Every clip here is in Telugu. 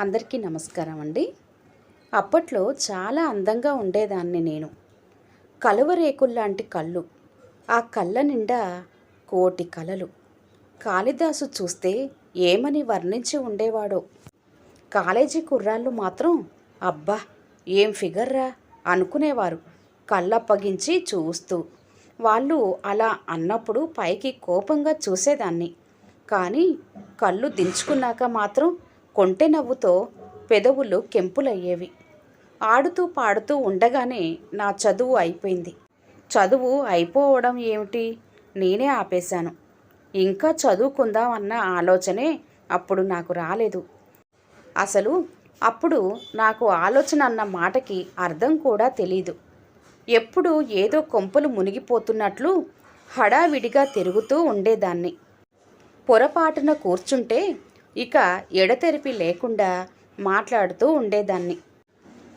అందరికీ నమస్కారం అండి. అప్పట్లో చాలా అందంగా ఉండేదాన్ని నేను. కలువరేకుల్లాంటి కళ్ళు. ఆ కళ్ళ నిండా కోటి కలలు. కాళిదాసు చూస్తే ఏమని వర్ణించి ఉండేవాడో. కాలేజీ కుర్రాళ్ళు మాత్రం అబ్బా ఏం ఫిగర్రా? అనుకునేవారు. కళ్ళప్పగించి చూస్తూ. వాళ్ళు అలా అన్నప్పుడు పైకి కోపంగా చూసేదాన్ని. కానీ కళ్ళు దించుకున్నాక మాత్రం కొంటె నవ్వుతో పెదవులు కెంపులయ్యేవి. ఆడుతూ పాడుతూ ఉండగానే నా చదువు అయిపోయింది. చదువు అయిపోవడం ఏమిటి? నేనే ఆపేశాను. ఇంకా చదువుకుందాం అన్న ఆలోచనే అప్పుడు నాకు రాలేదు. అసలు అప్పుడు నాకు ఆలోచన అన్న మాటకి అర్థం కూడా తెలీదు. ఎప్పుడు ఏదో కొంపలు మునిగిపోతున్నట్లు హడావిడిగా తిరుగుతూ ఉండేదాన్ని. పొరపాటున కూర్చుంటే ఇక ఎడతెరిపి లేకుండా మాట్లాడుతూ ఉండేదాన్ని.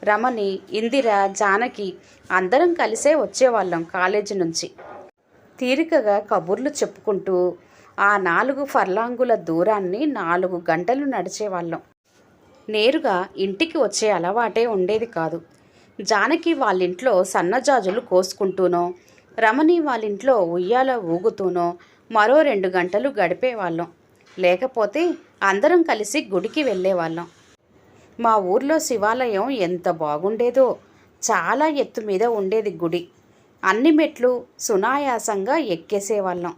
రమణి ఇందిర జానకి అందరం కలిసే వచ్చేవాళ్ళం కాలేజీ నుంచి. తీరికగా కబుర్లు చెప్పుకుంటూ ఆ నాలుగు ఫర్లాంగుల దూరాన్ని నాలుగు గంటలు నడిచేవాళ్ళం. నేరుగా ఇంటికి వచ్చే అలవాటే ఉండేది కాదు. జానకి వాళ్ళింట్లో సన్నజాజులు కోసుకుంటూనో రమణి వాళ్ళింట్లో ఉయ్యాల ఊగుతూనో మరో రెండు గంటలు గడిపేవాళ్ళం. లేకపోతే అందరం కలిసి గుడికి వెళ్ళేవాళ్ళం. మా ఊర్లో శివాలయం ఎంత బాగుండేదో చాలా ఎత్తు మీద ఉండేది గుడి. అన్ని మెట్లు సునాయాసంగా ఎక్కేసేవాళ్ళం.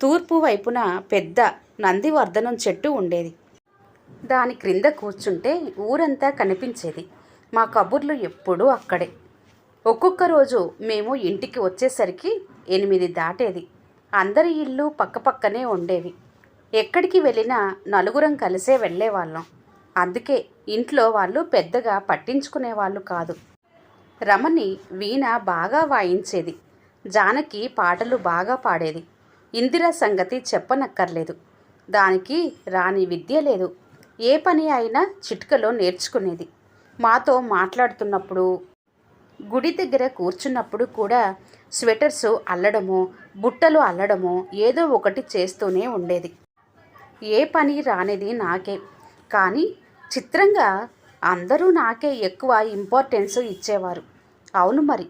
తూర్పు వైపున పెద్ద నందివర్ధనం చెట్టు ఉండేది. దాని క్రింద కూర్చుంటే ఊరంతా కనిపించేది. మా కబుర్లు ఎప్పుడూ అక్కడే. ఒక్కొక్క రోజు మేము ఇంటికి వచ్చేసరికి ఎనిమిది దాటేది. అందరి ఇల్లు పక్కపక్కనే ఉండేవి. ఎక్కడికి వెళ్ళినా నలుగురం కలిసే వెళ్ళేవాళ్ళం. అందుకే ఇంట్లో వాళ్ళు పెద్దగా పట్టించుకునేవాళ్ళు కాదు. రమణి వీణ బాగా వాయించేది. జానకి పాటలు బాగా పాడేది. ఇందిర సంగతి చెప్పనక్కర్లేదు. దానికి రాని విద్య లేదు. ఏ పని అయినా చిట్కలో నేర్చుకునేది. మాతో మాట్లాడుతున్నప్పుడు గుడి దగ్గర కూర్చున్నప్పుడు కూడా స్వెటర్స్ అల్లడము బుట్టలు అల్లడము ఏదో ఒకటి చేస్తూనే ఉండేది. ఏ పని రానిది నాకే. కానీ చిత్రంగా అందరూ నాకే ఎక్కువ ఇంపార్టెన్స్ ఇచ్చేవారు. అవును మరి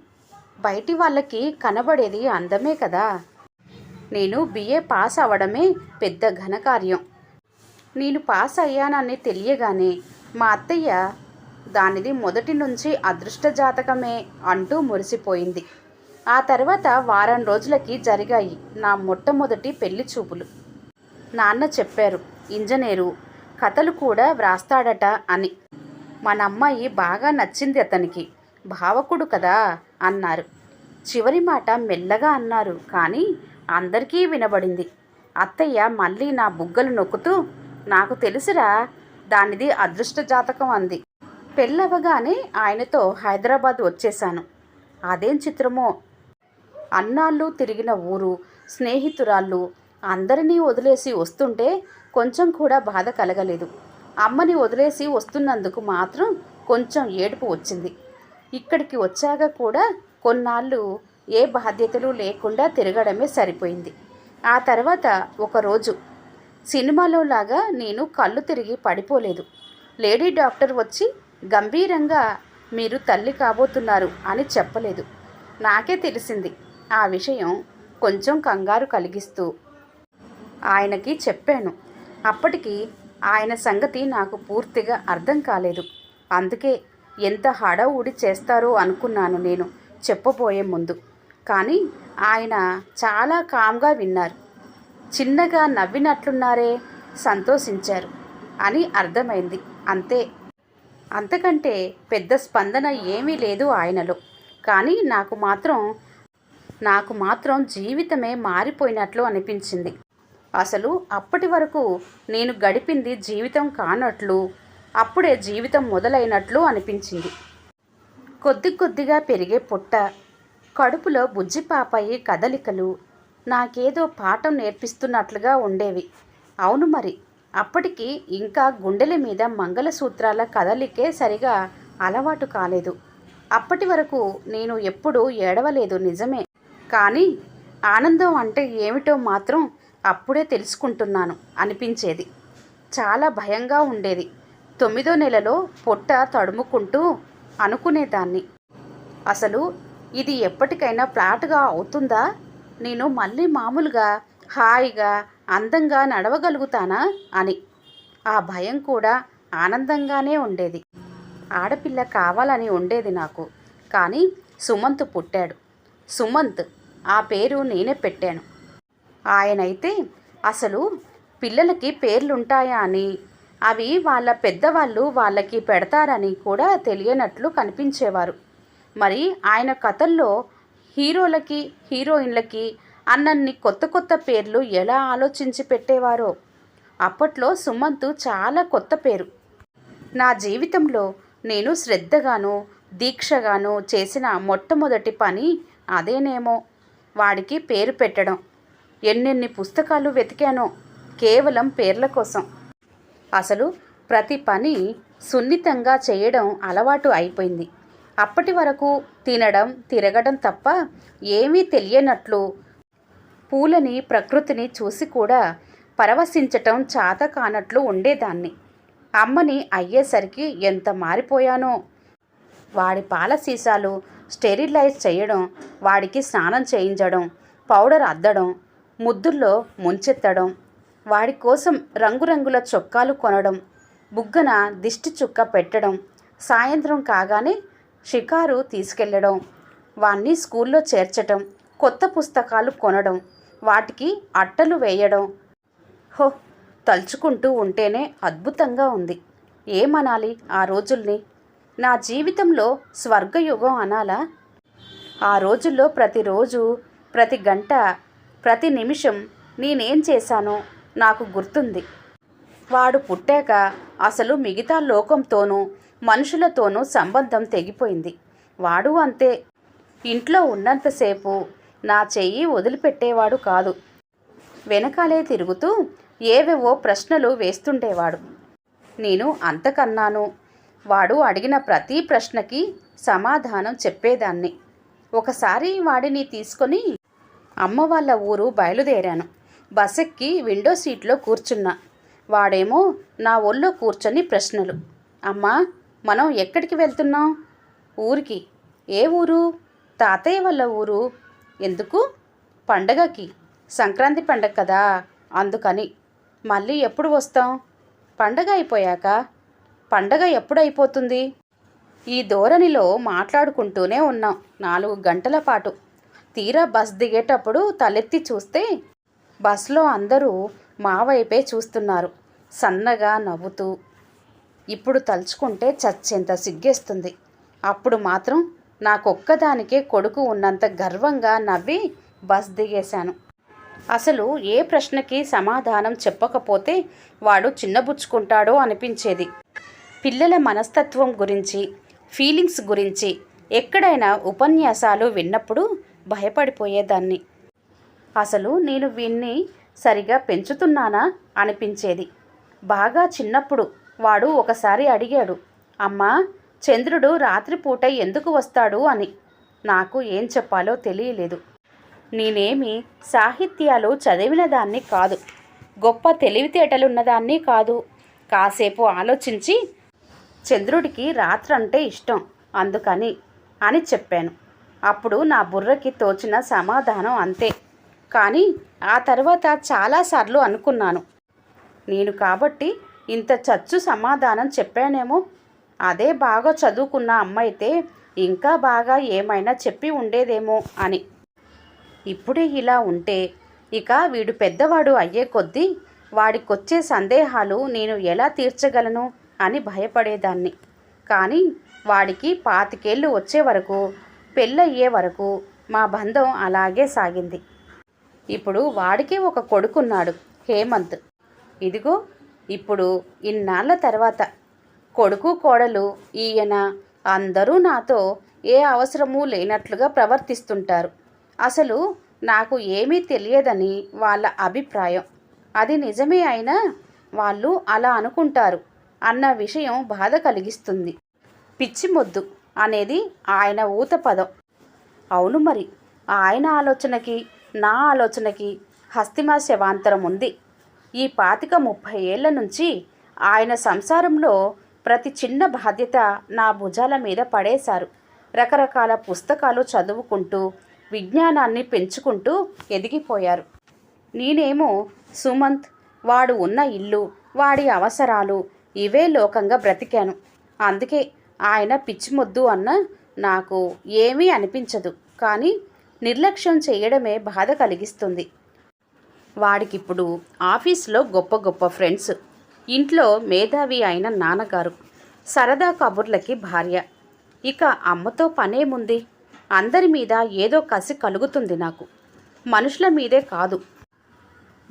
బయటి వాళ్ళకి కనబడేది అందమే కదా. నేను బిఏ పాస్ అవ్వడమే పెద్ద ఘనకార్యం నేను పాస్ అయ్యానని తెలియగానే మా అత్తయ్య దానిది మొదటి నుంచి అదృష్ట జాతకమే అంటూ మురిసిపోయింది. ఆ తర్వాత వారం రోజులకి జరిగాయి నా మొట్టమొదటి పెళ్ళి చూపులు. నాన్న చెప్పారు ఇంజనీరు కథలు కూడా వ్రాస్తాడట అని. మన అమ్మాయి బాగా నచ్చింది అతనికి భావకుడు కదా అన్నారు. చివరి మాట మెల్లగా అన్నారు కానీ అందరికీ వినబడింది. అత్తయ్య మళ్ళీ నా బుగ్గలు నొక్కుతూ నాకు తెలుసురా దానిది అదృష్ట జాతకం అంది. పెళ్ళవగానే ఆయనతో హైదరాబాద్ వచ్చేశాను. అదేం చిత్రమో? అన్నాళ్ళు తిరిగిన ఊరు స్నేహితురాళ్ళు అందరినీ వదిలేసి వస్తుంటే కొంచెం కూడా బాధ కలగలేదు. అమ్మని వదిలేసి వస్తున్నందుకు మాత్రం కొంచెం ఏడుపు వచ్చింది. ఇక్కడికి వచ్చాక కూడా కొన్నాళ్ళు ఏ బాధ్యతలు లేకుండా తిరగడమే సరిపోయింది. ఆ తర్వాత ఒకరోజు సినిమాలో లాగా నేను కళ్ళు తిరిగి పడిపోలేదు. లేడీ డాక్టర్ వచ్చి గంభీరంగా మీరు తల్లి కాబోతున్నారు అని చెప్పలేదు. నాకే తెలిసింది. ఆ విషయం కొంచెం కంగారు కలిగిస్తూ ఆయనకి చెప్పాను. అప్పటికి ఆయన సంగతి నాకు పూర్తిగా అర్థం కాలేదు. అందుకే ఎంత హడావుడి చేస్తారో అనుకున్నాను నేను చెప్పబోయే ముందు. కానీ ఆయన చాలా కామ్గా విన్నారు. చిన్నగా నవ్వినట్లున్నారే సంతోషించారు అని అర్థమైంది. అంతే. అంతకంటే పెద్ద స్పందన ఏమీ లేదు ఆయనలో. కానీ నాకు మాత్రం నాకు మాత్రం జీవితమే మారిపోయినట్లు అనిపించింది. అసలు అప్పటి వరకు నేను గడిపింది జీవితం కానట్లు అప్పుడే జీవితం మొదలైనట్లు అనిపించింది. కొద్ది కొద్దిగా పెరిగే పుట్ట కడుపులో బుజ్జి పాపాయి కదలికలు నాకేదో పాఠం నేర్పిస్తున్నట్లుగా ఉండేవి. అవును మరి అప్పటికి ఇంకా గుండెల మీద మంగళసూత్రాల కదలికే సరిగా అలవాటు కాలేదు. అప్పటి వరకు నేను ఎప్పుడూ ఏడవలేదు నిజమే. కానీ ఆనందం అంటే ఏమిటో మాత్రం అప్పుడే తెలుసుకుంటున్నాను అనిపించేది. చాలా భయంగా ఉండేది. తొమ్మిదో నెలలో పొట్ట తడుముకుంటూ అనుకునేదాన్ని. అసలు ఇది ఎప్పటికైనా ఫ్లాట్గా అవుతుందా? నేను మళ్ళీ మామూలుగా హాయిగా అందంగా నడవగలుగుతానా అని. ఆ భయం కూడా ఆనందంగానే ఉండేది. ఆడపిల్ల కావాలని ఉండేది నాకు. కానీ సుమంత్ పుట్టాడు. సుమంత్ ఆ పేరు నేనే పెట్టాను. ఆయనైతే అసలు పిల్లలకి పేర్లుంటాయా అని? అవి వాళ్ళ పెద్దవాళ్ళు వాళ్ళకి పెడతారని కూడా తెలియనట్లు కనిపించేవారు. మరి ఆయన కథల్లో హీరోలకి హీరోయిన్లకి అన్నన్ని కొత్త కొత్త పేర్లు ఎలా ఆలోచించి పెట్టేవారో? అప్పట్లో సుమంత్ చాలా కొత్త పేరు. నా జీవితంలో నేను శ్రద్ధగాను దీక్షగాను చేసిన మొట్టమొదటి పని అదేనేమో. వాడికి పేరు పెట్టడం. ఎన్నెన్ని పుస్తకాలు వెతికానో కేవలం పేర్ల కోసం. అసలు ప్రతి పని సున్నితంగా చేయడం అలవాటు అయిపోయింది. అప్పటి వరకు తినడం తిరగడం తప్ప ఏమీ తెలియనట్లు పూలని ప్రకృతిని చూసి కూడా పరవశించటం చాత కానట్లు ఉండేదాన్ని. అమ్మని అయ్యేసరికి ఎంత మారిపోయానో. వాడి పాల సీసాలు స్టెరిలైజ్ చేయడం వాడికి స్నానం చేయించడం పౌడర్ అద్దడం ముద్దుల్లో ముంచెత్తడం వాడి కోసం రంగురంగుల చొక్కాలు కొనడం బుగ్గన దిష్టి చుక్క పెట్టడం సాయంత్రం కాగానే షికారు తీసుకెళ్ళడం వాణ్ణి స్కూల్లో చేర్చటం కొత్త పుస్తకాలు కొనడం వాటికి అట్టలు వేయడం. హో తలుచుకుంటూ ఉంటేనే అద్భుతంగా ఉంది. ఏమనాలి ఆ రోజుల్ని? నా జీవితంలో స్వర్గయుగం అనాలా? ఆ రోజుల్లో ప్రతిరోజు ప్రతి గంట ప్రతి నిమిషం నేనేం చేశానో నాకు గుర్తుంది. వాడు పుట్టాక అసలు మిగతా లోకంతోనూ మనుషులతోనూ సంబంధం తెగిపోయింది. వాడు అంతే. ఇంట్లో ఉన్నంతసేపు నా చెయ్యి వదిలిపెట్టేవాడు కాదు. వెనకాలే తిరుగుతూ ఏవేవో ప్రశ్నలు వేస్తుండేవాడు. నేను అంతకన్నాను. వాడు అడిగిన ప్రతి ప్రశ్నకి సమాధానం చెప్పేదాన్ని. ఒకసారి వాడిని తీసుకొని అమ్మ వాళ్ళ ఊరు బయలుదేరాను. బస్సెక్కి విండో సీట్లో కూర్చున్నా. వాడేమో నా ఒళ్ళో కూర్చొని ప్రశ్నలు. అమ్మా మనం ఎక్కడికి వెళ్తున్నాం? ఊరికి. ఏ ఊరు? తాతయ్య వాళ్ళ ఊరు. ఎందుకు? పండగకి. సంక్రాంతి పండగ కదా. అందుకని. మళ్ళీ ఎప్పుడు వస్తాం? పండగ అయిపోయాక? పండగ ఎప్పుడు అయిపోతుంది? ఈ ధోరణిలో మాట్లాడుకుంటూనే ఉన్నాం. నాలుగు గంటల పాటు. తీరా బస్ దిగేటప్పుడు తలెత్తి చూస్తే బస్లో అందరూ మా వైపే చూస్తున్నారు. సన్నగా నవ్వుతూ. ఇప్పుడు తలుచుకుంటే చచ్చేంత సిగ్గేస్తుంది. అప్పుడు మాత్రం నాకొక్కదానికే కొడుకు ఉన్నంత గర్వంగా నవ్వి బస్ దిగేశాను. అసలు ఏ ప్రశ్నకి సమాధానం చెప్పకపోతే వాడు చిన్నబుచ్చుకుంటాడో అనిపించేది. పిల్లల మనస్తత్వం గురించి ఫీలింగ్స్ గురించి ఎక్కడైనా ఉపన్యాసాలు విన్నప్పుడు భయపడిపోయేదాన్ని. అసలు నేను వీన్ని సరిగా పెంచుతున్నానా? అనిపించేది. బాగా చిన్నప్పుడు వాడు ఒకసారి అడిగాడు అమ్మా చంద్రుడు రాత్రిపూట ఎందుకు వస్తాడు? అని. నాకు ఏం చెప్పాలో తెలియలేదు. నేనేమి సాహిత్యాలు చదివిన దాన్ని కాదు గొప్ప తెలివితేటలున్నదాన్ని కాదు. కాసేపు ఆలోచించి చంద్రుడికి రాత్రంటే ఇష్టం అందుకని అని చెప్పాను. అప్పుడు నా బుర్రకి తోచిన సమాధానం అంతే. కానీ ఆ తర్వాత చాలాసార్లు అనుకున్నాను. నేను కాబట్టి ఇంత చచ్చు సమాధానం చెప్పానేమో? అదే బాగా చదువుకున్న అమ్మైతే ఇంకా బాగా ఏమైనా చెప్పి ఉండేదేమో అని. ఇప్పుడే ఇలా ఉంటే ఇక వీడు పెద్దవాడు అయ్యే కొద్దీ వాడికొచ్చే సందేహాలు నేను ఎలా తీర్చగలను అని భయపడేదాన్ని. కానీ వాడికి పాతికేళ్ళు వచ్చే వరకు పెళ్ళయ్యే వరకు మా బంధం అలాగే సాగింది. ఇప్పుడు వాడికి ఒక కొడుకున్నాడు హేమంత్. ఇదిగో ఇప్పుడు ఇన్నాళ్ళ తర్వాత. కొడుకు కోడలు ఈయన అందరూ నాతో ఏ అవసరమూ లేనట్లుగా ప్రవర్తిస్తుంటారు. అసలు నాకు ఏమీ తెలియదని వాళ్ళ అభిప్రాయం. అది నిజమే అయినా వాళ్ళు అలా అనుకుంటారు అన్న విషయం బాధ కలిగిస్తుంది. పిచ్చి మొద్దు అనేది ఆయన ఊత పదం. అవును మరి ఆయన ఆలోచనకి నా ఆలోచనకి హస్తిమా శవాంతరం ఉంది. ఈ పాతిక ముప్పై ఏళ్ళ నుంచి ఆయన సంసారంలో ప్రతి చిన్న బాధ్యత నా భుజాల మీద పడేశారు. రకరకాల పుస్తకాలు చదువుకుంటూ విజ్ఞానాన్ని పెంచుకుంటూ ఎదిగిపోయారు. నేనేమో సుమంత్ వాడు ఉన్న ఇల్లు వాడి అవసరాలు ఇవే లోకంగా బ్రతికాను. అందుకే ఆయన పిచ్చిమొద్దు అన్న నాకు ఏమీ అనిపించదు. కానీ నిర్లక్ష్యం చేయడమే బాధ కలిగిస్తుంది. వాడికిప్పుడు ఆఫీస్లో గొప్ప గొప్ప ఫ్రెండ్స్ ఇంట్లో మేధావి అయిన నాన్నగారు సరదా కబుర్లకి భార్య. ఇక అమ్మతో పనేముంది అందరి మీద ఏదో కసి కలుగుతుంది నాకు. మనుషుల మీదే కాదు.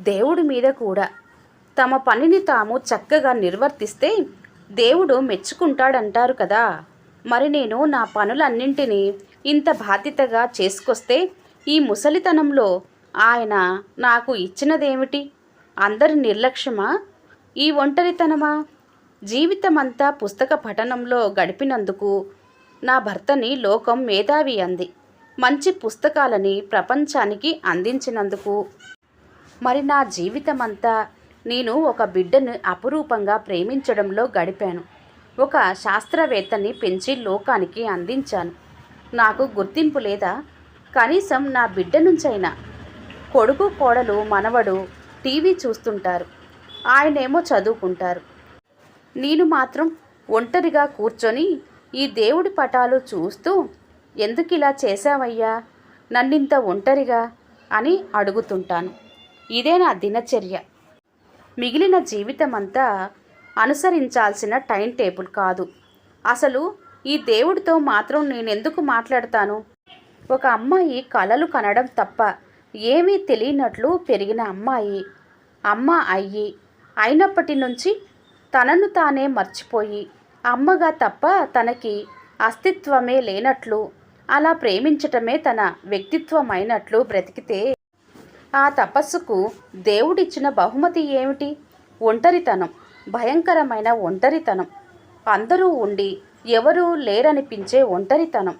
దేవుడి మీద కూడా. తమ పనిని తాము చక్కగా నిర్వర్తిస్తే దేవుడు మెచ్చుకుంటాడంటారు కదా. మరి నేను నా పనులన్నింటినీ ఇంత బాధ్యతగా చేసుకొస్తే ఈ ముసలితనంలో ఆయన నాకు ఇచ్చినదేమిటి? అందరి నిర్లక్ష్యమా? ఈ ఒంటరితనమా? జీవితమంతా పుస్తక పఠనంలో గడిపినందుకు నా భర్తని లోకం మేధావి అంది. మంచి పుస్తకాలని ప్రపంచానికి అందించినందుకు. మరి నా జీవితమంతా నేను ఒక బిడ్డను అపురూపంగా ప్రేమించడంలో గడిపాను. ఒక శాస్త్రవేత్తని పెంచి లోకానికి అందించాను. నాకు గుర్తింపు లేదా? కనీసం నా బిడ్డ నుంచైనా. కొడుకు కోడలు మనవడు టీవీ చూస్తుంటారు. ఆయనేమో చదువుకుంటారు. నేను మాత్రం ఒంటరిగా కూర్చొని ఈ దేవుడి పటాలు చూస్తూ ఎందుకు ఇలా చేశావయ్యా? నన్నింత ఒంటరిగా? అని అడుగుతుంటాను. ఇదే నా దినచర్య. మిగిలిన జీవితం అంతా అనుసరించాల్సిన టైం టేబుల్ కాదు. అసలు ఈ దేవుడితో మాత్రం నేనెందుకు మాట్లాడతాను? ఒక అమ్మాయి కలలు కనడం తప్ప ఏమీ తెలియనట్లు పెరిగిన అమ్మాయి అమ్మ అయ్యి అయినప్పటి నుంచి తనను తానే మర్చిపోయి అమ్మగా తప్ప తనకి అస్తిత్వమే లేనట్లు అలా ప్రేమించటమే తన వ్యక్తిత్వమైనట్లు బ్రతికితే ఆ తపస్సుకు దేవుడిచ్చిన బహుమతి ఏమిటి? ఒంటరితనం భయంకరమైన ఒంటరితనం. అందరూ ఉండి ఎవరూ లేరనిపించే ఒంటరితనం.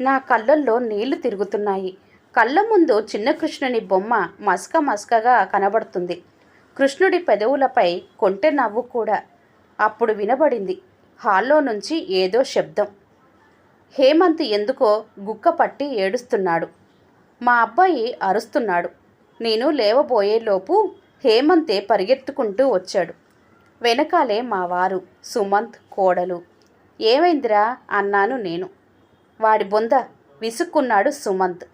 నా కళ్ళల్లో నీళ్ళు తిరుగుతున్నాయి. కళ్ళ ముందు చిన్న కృష్ణుని బొమ్మ మస్క మస్కగా కనబడుతుంది. కృష్ణుడి పెదవులపై కొంటె నవ్వు కూడా. అప్పుడు వినబడింది. హాల్లో నుంచి ఏదో శబ్దం. హేమంత్ ఎందుకో గుక్క పట్టి ఏడుస్తున్నాడు. మా అబ్బాయి అరుస్తున్నాడు. నేను లేవబోయేలోపు హేమంతే పరిగెత్తుకుంటూ వచ్చాడు. వెనకాలే మా వారు సుమంత్ కోడలు. ఏమైందిరా? అన్నాను నేను. వాడి బొంద విసుక్కున్నాడు సుమంత్.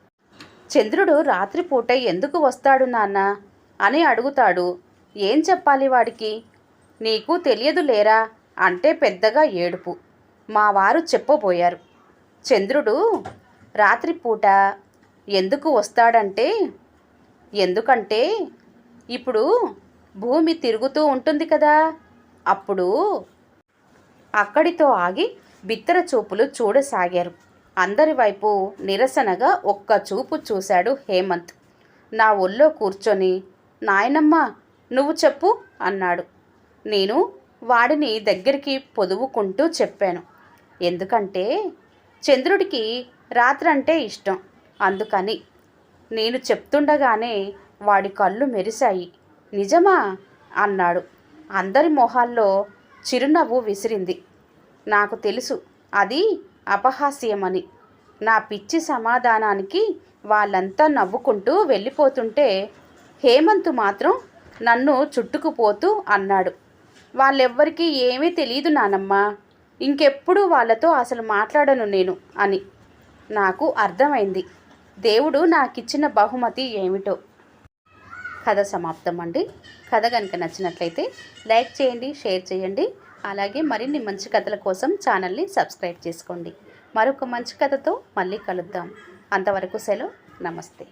చంద్రుడు రాత్రిపూట ఎందుకు వస్తాడు నాన్న? అని అడుగుతాడు. ఏం చెప్పాలి వాడికి? నీకు తెలియదు లేరా? అంటే పెద్దగా ఏడుపు. మా వారు చెప్పబోయారు. చంద్రుడు రాత్రిపూట ఎందుకు వస్తాడంటే ఎందుకంటే ఇప్పుడు భూమి తిరుగుతూ ఉంటుంది కదా. అప్పుడు అక్కడితో ఆగి బిత్తర చూపులు చూడసాగారు. అందరి వైపు నిరసనగా ఒక్క చూపు చూశాడు హేమంత్. నా ఒళ్ళో కూర్చొని నాయనమ్మ నువ్వు చెప్పు అన్నాడు. నేను వాడిని దగ్గరికి పొదువుకుంటూ చెప్పాను. ఎందుకంటే చంద్రుడికి రాత్రంటే ఇష్టం. అందుకని నేను చెప్తుండగానే వాడి కళ్ళు మెరిశాయి. నిజమా? అన్నాడు. అందరి మొహాల్లో చిరునవ్వు విసిరింది. నాకు తెలుసు. అది అపహాస్యమని. నా పిచ్చి సమాధానానికి వాళ్ళంతా నవ్వుకుంటూ వెళ్ళిపోతుంటే హేమంత్ మాత్రం నన్ను చుట్టుకుపోతూ అన్నాడు. వాళ్ళెవ్వరికీ ఏమీ తెలియదు నానమ్మ. ఇంకెప్పుడు వాళ్ళతో అసలు మాట్లాడను నేను అని. నాకు అర్థమైంది. దేవుడు నాకిచ్చిన బహుమతి ఏమిటో. కథ సమాప్తం అండి కథ కనుక నచ్చినట్లయితే లైక్ చేయండి షేర్ చేయండి. అలాగే మరిన్ని మంచి కథల కోసం ఛానల్ని సబ్స్క్రైబ్ చేసుకోండి. మరొక మంచి కథతో మళ్ళీ కలుద్దాం. అంతవరకు సెలవు. నమస్తే.